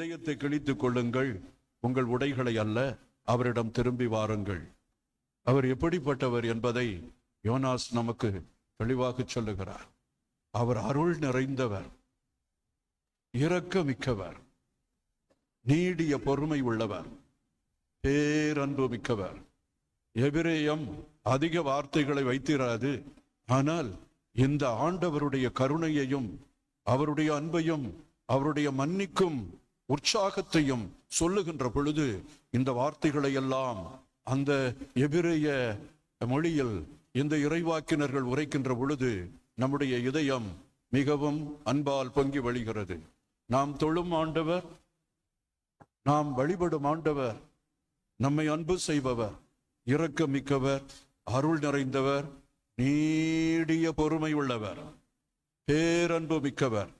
இதயத்தை கிழித்துக் கொள்ளுங்கள். உங்கள் உடைகளை அல்ல அவரிடம் திரும்பி வாருங்கள். அவர் எப்படிப்பட்டவர் என்பதை யோனாஸ் நமக்கு தெளிவாக சொல்லுகிறார். அவர் அருள் நிறைந்தவர் இரக்கமிக்கவர் நீடிய பொறுமை உள்ளவர் பேரன்பு மிக்கவர். எபிரேயம் அதிக வார்த்தைகளை வைத்திராது. ஆனால் இந்த ஆண்டவருடைய கருணையையும் அவருடைய அன்பையும் அவருடைய மன்னிக்கும் உற்சாகத்தையும் சொல்லுகின்ற பொழுது இந்த வார்த்தைகளை எல்லாம் அந்த எபிரேய மொழியில் இந்த இறைவாக்கினர்கள் உரைக்கின்ற பொழுது நம்முடைய இதயம் மிகவும் அன்பால் பொங்கி வழிகிறது. நாம் தொழும் ஆண்டவர் நாம் வழிபடும் ஆண்டவர் நம்மை அன்பு செய்பவர் இரக்கமிக்கவர் அருள் நிறைந்தவர் நீடிய பொறுமை உள்ளவர் பேரன்பு மிக்கவர்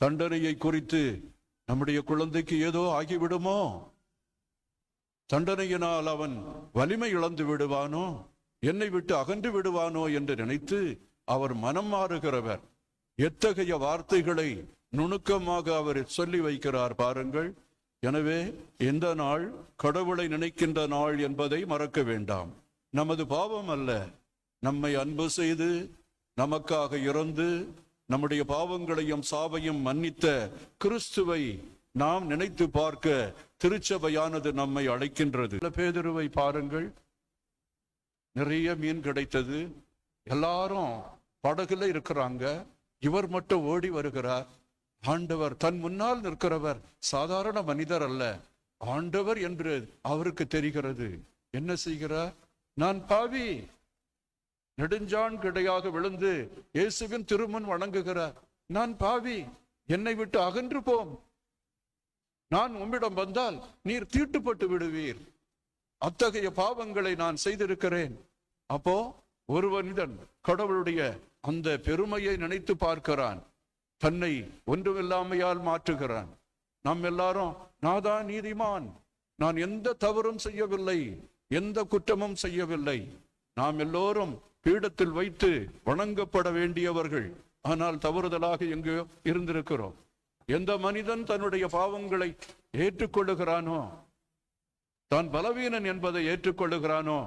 தண்டனையை குறித்து நம்முடைய குழந்தைக்கு ஏதோ ஆகிவிடுமோ? தண்டனையினால் அவன் வலிமை இழந்து விடுவானோ? என்னை விட்டு அகன்று விடுவானோ என்று நினைத்து அவர் மனம் மாறுகிறவர். எத்தகைய வார்த்தைகளை நுணுக்கமாக அவர் சொல்லி வைக்கிறார் பாருங்கள். எனவே இந்த நாள் கடவுளை நினைக்கின்ற நாள் என்பதை மறக்க வேண்டாம். நமது பாவம் அல்ல. நம்மை அன்பு செய்து நமக்காக இறந்து நம்முடைய பாவங்களையும் சாவையும் மன்னித்த கிறிஸ்துவை நாம் நினைத்து பார்க்க திருச்சபையானது நம்மை அழைக்கின்றது. பேதுருவை பாருங்கள். நிறைய மீன் கிடைத்தது. எல்லாரும் படகுல இருக்கிறாங்க. இவர் மட்டும் ஓடி வருகிறார். ஆண்டவர் தன் முன்னால் நிற்கிறவர் சாதாரண மனிதர் அல்ல. ஆண்டவர் என்று அவருக்கு தெரிகிறது. என்ன செய்கிறார்? நான் பாவி. நெடுஞ்சான் கிடையாக விழுந்து இயேசுவின் திருமன் வணங்குகிறார். நான் பாவி என்னை விட்டு அகன்று போம். நான் உம்மிடம் வந்தால் நீர் தீட்டுப்பட்டு விடுவீர். அத்தகைய பாவங்களை நான் செய்திருக்கிறேன். அப்போ ஒரு மனிதன் கடவுளுடைய அந்த பெருமையை நினைத்து பார்க்கிறான். தன்னை ஒன்றுமில்லாமையால் மாற்றுகிறான். நாம் எல்லாரும் நாதான் நீதிமான் நான் எந்த தவறும் செய்யவில்லை எந்த குற்றமும் செய்யவில்லை. நாம் எல்லோரும் பீடத்தில் வைத்து வணங்கப்பட வேண்டியவர்கள். ஆனால் தவறுதலாக எங்கேயோ இருந்திருக்கிறோம். எந்த மனிதன் தன்னுடைய பாவங்களை ஏற்றுக்கொள்ளுகிறானோ தான் பலவீனன் என்பதை ஏற்றுக்கொள்ளுகிறானோ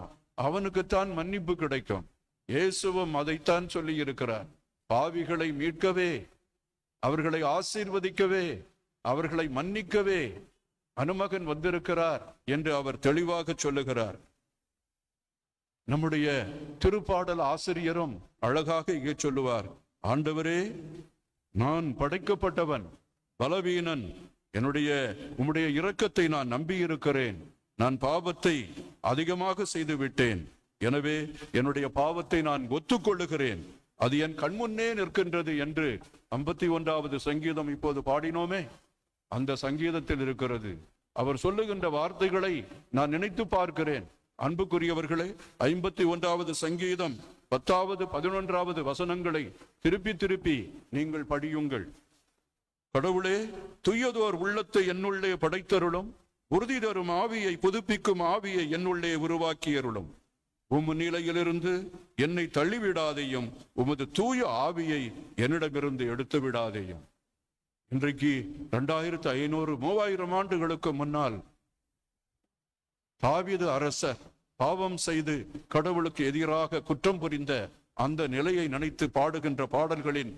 அவனுக்குத்தான் மன்னிப்பு கிடைக்கும். இயேசுவும் அதைத்தான் சொல்லி இருக்கிறார் பாவிகளை மீட்கவே அவர்களை ஆசீர்வதிக்கவே அவர்களை மன்னிக்கவே அனுமகன் வந்திருக்கிறார் என்று அவர் தெளிவாக சொல்லுகிறார். நம்முடைய திருப்பாடல் ஆசிரியரும் அழகாக இங்கே சொல்லுவார் ஆண்டவரே நான் படைக்கப்பட்டவன் பலவீனன் என்னுடைய உம்முடைய இரக்கத்தை நான் நம்பியிருக்கிறேன் நான் பாவத்தை அதிகமாக செய்து விட்டேன் எனவே என்னுடைய பாவத்தை நான் ஒத்துக்கொள்ளுகிறேன் அது என் கண்முன்னே நிற்கின்றது என்று ஐம்பத்தி ஒன்றாவது சங்கீதம் இப்போது பாடினோமே அந்த சங்கீதத்தில் இருக்கிறது. அவர் சொல்லுகின்ற வார்த்தைகளை நான் நினைத்து பார்க்கிறேன். அன்புக்குரியவர்களே ஐம்பத்தி ஒன்றாவது சங்கீதம் பத்தாவது பதினொன்றாவது வசனங்களை திருப்பி திருப்பி நீங்கள் படியுங்கள். கடவுளே துய்யதோர் உள்ளத்தை என்னுள்ளே படைத்தருளும் உறுதி தரும் ஆவியை புதுப்பிக்கும் ஆவியை என்னுள்ளே உருவாக்கியருளும். உம் நிலையிலிருந்து என்னை தள்ளிவிடாதையும் உமது தூய ஆவியை என்னிடமிருந்து எடுத்து விடாதையும் இன்றைக்கு இரண்டாயிரத்து ஐநூறு மூவாயிரம் ஆண்டுகளுக்கு முன்னால் தாவிது அரசர் பாவம் செய்து கடவுளுக்கு எதிராக குற்றம் புரிந்த அந்த நிலையை நினைத்து பாடுகின்ற பாடல்களின்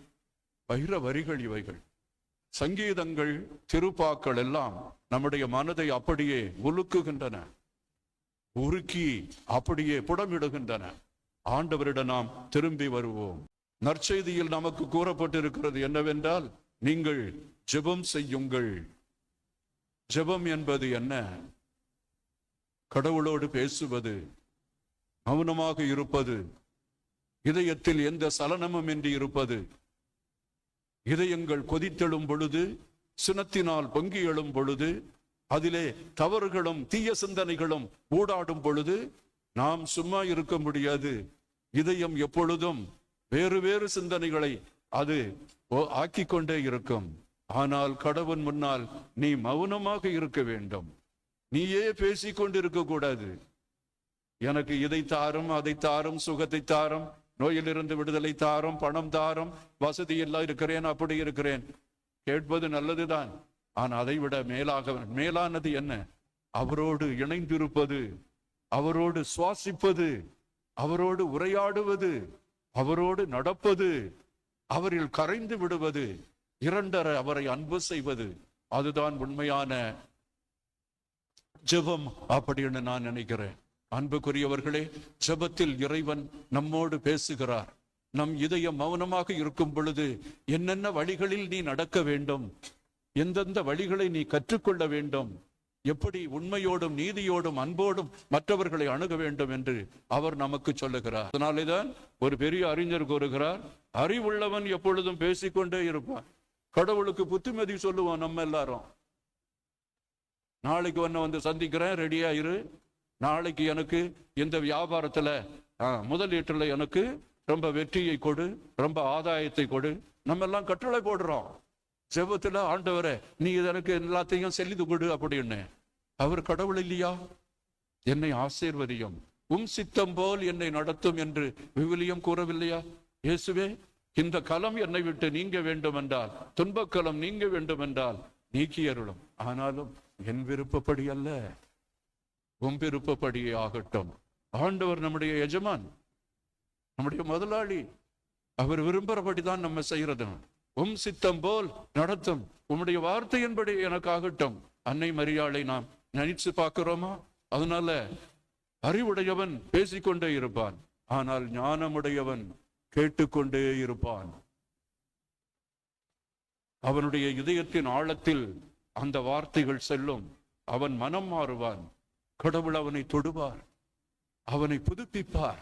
பகிர வரிகள் இவைகள். சங்கீதங்கள் திருப்பாக்கள் எல்லாம் நம்முடைய மனதை அப்படியே உலுக்குகின்றன. உருக்கி அப்படியே புடமிடுகின்றன. ஆண்டவரிடம் நாம் திரும்பி வருவோம். நற்செய்தியில் நமக்கு கூறப்பட்டிருக்கிறது என்னவென்றால் நீங்கள் ஜெபம் செய்யுங்கள். ஜெபம் என்பது என்ன? கடவுளோடு பேசுவது மௌனமாக இருப்பது இதயத்தில் எந்த சலனமும் இன்றி இருப்பது இதயங்கள் கொதித்தெழும் பொழுது சினத்தினால் பொங்கி எழும் பொழுது அதிலே தவறுகளும் தீய சிந்தனைகளும் ஊடாடும் பொழுது நாம் சும்மா இருக்க முடியாது. இதயம் எப்பொழுதும் வேறு வேறு சிந்தனைகளை அது ஓ- ஆக்கிக் கொண்டே இருக்கும். ஆனால் கடவுள் முன்னால் நீ மௌனமாக இருக்க வேண்டும். நீயே பேசிக் கொண்டிருக்க கூடாது. எனக்கு இதை தாரும் அதை தாரும் சுகத்தை தாரும் நோயிலிருந்து விடுதலை தாரும் பணம் தாரும் வசதி எல்லாம் இருக்கிறேன் அப்படி இருக்கிறேன். கேட்பது நல்லதுதான். ஆனால் அதை விட மேலாக மேலானது என்ன? அவரோடு இணைந்திருப்பது அவரோடு சுவாசிப்பது அவரோடு உரையாடுவது அவரோடு நடப்பது அவரில் கரைந்து விடுவது இரண்டர அவரை அன்பு செய்வது. அதுதான் உண்மையான ஜெபம் அப்படின்னு நான் நினைக்கிறேன். அன்புக்குரியவர்களே ஜெபத்தில் இறைவன் நம்மோடு பேசுகிறார். நம் இதயம் மௌனமாக இருக்கும் பொழுது என்னென்ன வழிகளில் நீ நடக்க வேண்டும்? எந்தெந்த வழிகளை நீ கற்றுக்கொள்ள வேண்டும்? எப்படி உண்மையோடும் நீதியோடும் அன்போடும் மற்றவர்களை அணுக வேண்டும் என்று அவர் நமக்கு சொல்லுகிறார். அதனாலேதான் ஒரு பெரிய அறிஞர் கூறுகிறார் அறிவுள்ளவன் எப்பொழுதும் பேசிக்கொண்டே இருப்பான். கடவுளுக்கு புத்திமதி சொல்லுவான் நம்ம எல்லாரும். நாளைக்கு உன்னை வந்து சந்திக்கிறேன் ரெடியா இரு. நாளைக்கு எனக்கு இந்த வியாபாரத்துல முதலீட்டில் முதலீட்டுல எனக்கு ரொம்ப வெற்றியை கொடு ரொம்ப ஆதாயத்தை கொடு. நம்ம எல்லாம் கட்டளை போடுறோம். ஜெபத்துல ஆண்டவரே நீ எனக்கு எல்லாத்தையும் செல்லிது கொடு அப்படின்னு. அவர் கடவுள் இல்லையா? என்னை ஆசீர்வதியும். உம் சித்தம் போல் என்னை நடத்தும் என்று விவிலியம் கூறவில்லையா? இயேசுவே இந்த களம் என்னை விட்டு நீங்க வேண்டும் என்றால் துன்பக்கலம் நீங்க வேண்டும் என்றால் நீக்கியருளும் ஆனாலும் என் விருப்பப்படி அல்ல. உன் விருப்பப்படியே ஆகட்டும். ஆண்டவர் நம்முடைய எஜமான் நம்முடைய முதலாளி அவர் விரும்புறபடிதான் நம்ம செய்யறது. உம் சித்தம் போல் நடத்தும். உம்முடைய வார்த்தையின்படி எனக்கு ஆகட்டும் அன்னை மரியாளை நாம் நினைச்சு பார்க்கிறோமா? அதனால அறிவுடையவன் பேசிக்கொண்டே இருப்பான். ஆனால் ஞானமுடையவன் கேட்டுக்கொண்டே இருப்பான். அவனுடைய இதயத்தின் ஆழத்தில் அந்த வார்த்தைகள் செல்லும். அவன் மனம் மாறுவான். கடவுள் அவனை தொடுவார். அவனை புதுப்பிப்பார்.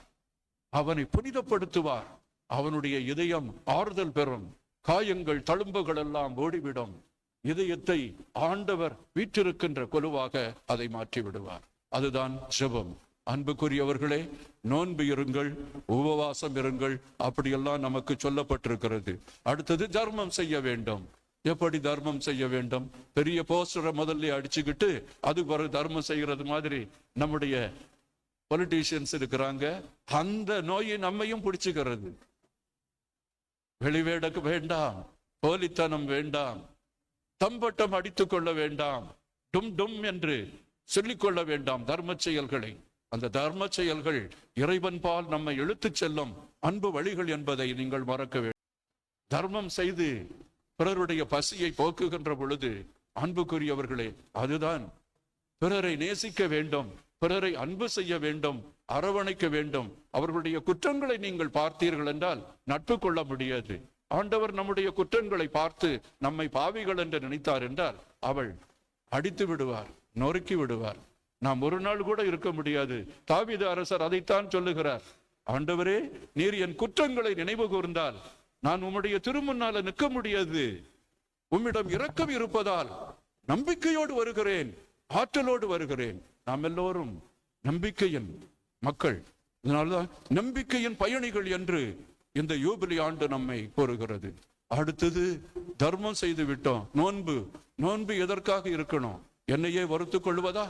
அவனை புனிதப்படுத்துவார். அவனுடைய இதயம் ஆறுதல் பெறும். காயங்கள் தழும்புகள் எல்லாம் ஓடிவிடும். இதயத்தை ஆண்டவர் வீற்றிருக்கின்ற கொலுவாக அதை மாற்றி விடுவார் அதுதான் ஜெபம். அன்புக்குரியவர்களே நோன்பு இருங்கள் உபவாசம் இருங்கள். அப்படியெல்லாம் நமக்கு சொல்லப்பட்டிருக்கிறது. அடுத்தது தர்மம் செய்ய வேண்டும். எப்படி தர்மம் செய்ய வேண்டும்? பெரிய போஸ்டரை முதல்ல அடிச்சுக்கிட்டு அது ஒரு தர்மம் செய்யறது மாதிரி நம்முடைய பொலிட்டீஷியன்ஸ் இருக்கிறாங்க. அந்த நோயை நம்மையும் பிடிச்சுக்கிறது. வெளிவேடக்கு வேண்டாம் போலித்தனம் வேண்டாம் தம்பட்டம் அடித்துக் கொள்ள வேண்டாம் டும் டும் என்று சொல்லிக்கொள்ள வேண்டாம் தர்ம செயல்களை. அந்த தர்ம செயல்கள் இறைவன் பால் நம்மை இழுத்துச் செல்லும் அன்பு வழிகள் என்பதை நீங்கள் மறக்க வேண்டும். தர்மம் செய்து பிறருடைய பசியை போக்குகின்ற பொழுது அன்புக்குரியவர்களே அதுதான். பிறரை நேசிக்க வேண்டும் பிறரை அன்பு செய்ய வேண்டும் அரவணைக்க வேண்டும். அவர்களுடைய குற்றங்களை நீங்கள் பார்த்தீர்கள் என்றால் நட்பு கொள்ள முடியாது. ஆண்டவர் நம்முடைய குற்றங்களை பார்த்து நம்மை பாவிகள் என்று நினைத்தார் என்றால் அவள் அடித்து விடுவார் நொறுக்கி விடுவார். நாம் ஒரு நாள் கூட இருக்க முடியாது. தாவித அரசர் அதைத்தான் சொல்லுகிறார். ஆண்டவரே நீர் என் குற்றங்களை நினைவு கூர்ந்தால் நான் உம்முடைய திருமுன்னால நிற்க முடியாது. உம்மிடம் இரக்கம் இருப்பதால் நம்பிக்கையோடு வருகிறேன் ஆற்றலோடு வருகிறேன். நாம் எல்லோரும் நம்பிக்கையின் மக்கள். இதனால்தான் நம்பிக்கையின் பயணிகள் என்று இந்த யூபிலி ஆண்டு நம்மை கூறுகிறது. அடுத்தது தர்மம் செய்து விட்டோம். நோன்பு நோன்பு எதற்காக இருக்கணும்? என்னையே வறுத்துக் கொள்வதா?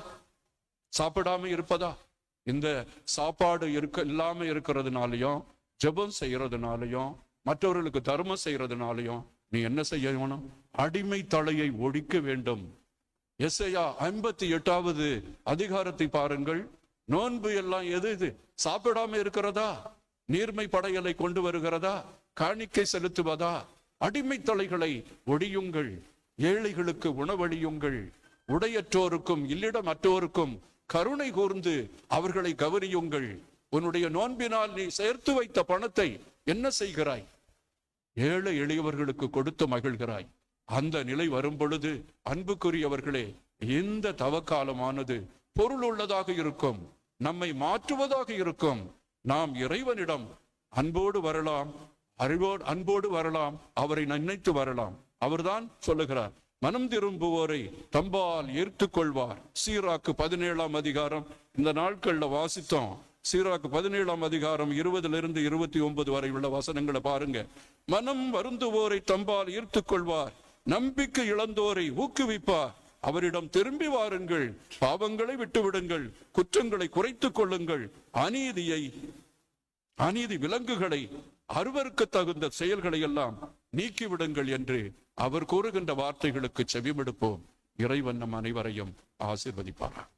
சாப்பிடாம இருப்பதா? இந்த சாப்பாடு இருக்க இல்லாம இருக்கிறதுனாலையும் ஜெபம் செய்யறதுனாலையும் மற்றவர்களுக்கு தர்மம் செய்யறதுனாலையும் நீ என்ன செய்யணும் அடிமை தலையை ஒழிக்க வேண்டும். எஸ்ஐயா ஐம்பத்தி எட்டாவது அதிகாரத்தை பாருங்கள். நோன்பு எல்லாம் எது இது? சாப்பிடாம இருக்கிறதா? நீர்மை படையலை கொண்டு வருகிறதா? காணிக்கை செலுத்துவதா? அடிமை தலைகளை ஒடியுங்கள். ஏழைகளுக்கு உணவழியுங்கள் உடையற்றோருக்கும் இல்லிடமற்றோருக்கும் கருணை கூர்ந்து அவர்களை கவனியுங்கள். உன்னுடைய நோன்பினால் நீ சேர்த்து வைத்த பணத்தை என்ன செய்கிறாய்? ஏழை எளியவர்களுக்கு கொடுத்து மகிழ்கிறாய். அந்த நிலை வரும் பொழுது அன்புக்குரியவர்களே இந்த தவக்காலமானது பொருள் உள்ளதாக இருக்கும் நம்மை மாற்றுவதாக இருக்கும். நாம் இறைவனிடம் அன்போடு வரலாம் அறிவோடு அன்போடு வரலாம் அவரை நினைத்து வரலாம். அவர்தான் சொல்லுகிறார் மனம் திரும்புவோரை தம்பால் ஏற்றுக்கொள்வார். கொள்வார் சீராக்கு பதினேழாம் அதிகாரம் இந்த நாட்கள்ல வாசித்தோம் சீராக்கு பதினேழாம் அதிகாரம் இருபதிலிருந்து இருபத்தி ஒன்பது வரை உள்ள வசனங்களை பாருங்க. மனம் வருந்துவோரை தம்பால் ஈர்த்துக் கொள்வார் நம்பிக்கை இழந்தோரை ஊக்குவிப்பார். அவரிடம் திரும்பி வாருங்கள். பாவங்களை விட்டுவிடுங்கள். குற்றங்களை குறைத்துக் கொள்ளுங்கள். அநீதியை அநீதி விலங்குகளை அருவருக்கு தகுந்த செயல்களை எல்லாம் நீக்கிவிடுங்கள் என்று அவர் கூறுகின்ற வார்த்தைகளுக்கு செவிமெடுப்போம். இறைவன் நம் அனைவரையும் ஆசிர்வதிப்பாரான்